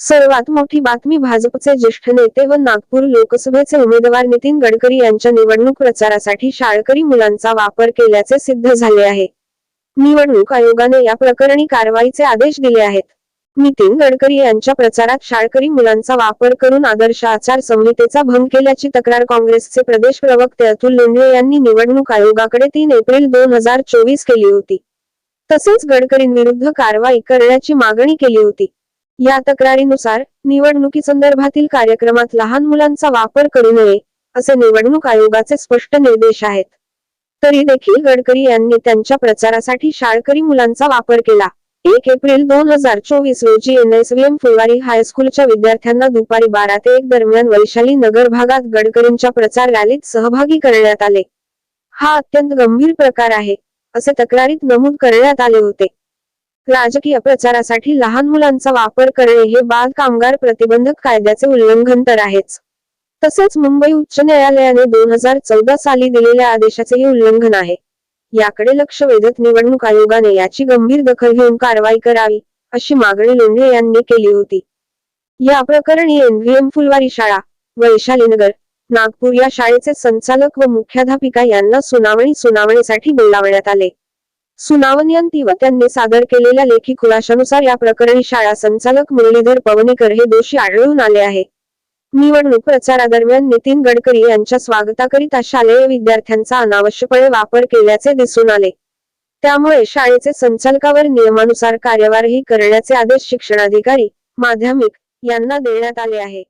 सर्वात मोठी बातमी भाजपचे ज्येष्ठ नेते व नागपूर लोकसभेचे उमेदवार नितीन गडकरी यांच्या निवडणूक प्रचारासाठी शाळकरी मुलांचा वापर केल्याचे सिद्ध झाले आहे. निवडणूक आयोगाने या प्रकरणी कारवाईचे आदेश दिले आहेत. नितीन गडकरी यांच्या प्रचारात शाळकरी मुलांचा वापर करून आदर्श आचार संहितेचा भंग केल्याची तक्रार काँग्रेसचे प्रदेश प्रवक्ते अतुल लोंढे यांनी निवडणूक आयोगाकडे तीन एप्रिल दोन हजार चोवीस केली होती. तसेच गडकरींविरुद्ध कारवाई करण्याची मागणी केली होती. या तक्रारीनुसार निवडणुकीसंदर्भातील कार्यक्रमात लहान मुलांचा वापर करू नये असे निवडणूक आयोगाचे स्पष्ट निर्देश आहेत. तरी देखील गडकरी यांनी त्यांच्या प्रचारासाठी शाळकरी मुलांचा वापर केला. एक एप्रिल दोन हजार चोवीस रोजी एनएसवीएम फुलवारी हायस्कूलच्या विद्यार्थ्यांना दुपारी बारा ते एक दरम्यान वैशाली नगर भागात गडकरींच्या प्रचार रॅलीत सहभागी करण्यात आले. हा अत्यंत गंभीर प्रकार आहे असे तक्रारीत नमूद करण्यात आले होते. राजकीय प्रचारासाठी लहान मुलांचा वापर करणे हे बाल कामगार प्रतिबंधक कायद्याचे उल्लंघन तर आहेच. तसेच मुंबई उच्च न्यायालयाने दोन हजार चौदा साली दिलेल्या आदेशाचेही उल्लंघन आहे. याकडे लक्ष वेधत निवडणूक आयोगाने याची गंभीर दखल घेऊन कारवाई करावी अशी मागणी लोंढे यांनी केली होती. या प्रकरणी एनव्हीएम फुलवारी शाळा वैशालीनगर नागपूर या शाळेचे संचालक व मुख्याध्यापिका यांना सुनावणी सुनावणीसाठी बोलावण्यात आले. सुनावणीअंती व त्यांनी सादर केलेल्या लेखी खुलाशानुसार या प्रकरणी शाळा संचालक मुरलीधर पवनेकर हे दोषी आढळून आले आहे. निवडणूक प्रचारादरम्यान नितीन गडकरी यांच्या स्वागताकरिता शालेय विद्यार्थ्यांचा अनावश्यकपणे वापर केल्याचे दिसून आले. त्यामुळे शाळेचे संचालकावर नियमानुसार कार्यवाही करण्याचे आदेश शिक्षणाधिकारी माध्यमिक यांना देण्यात आले आहे.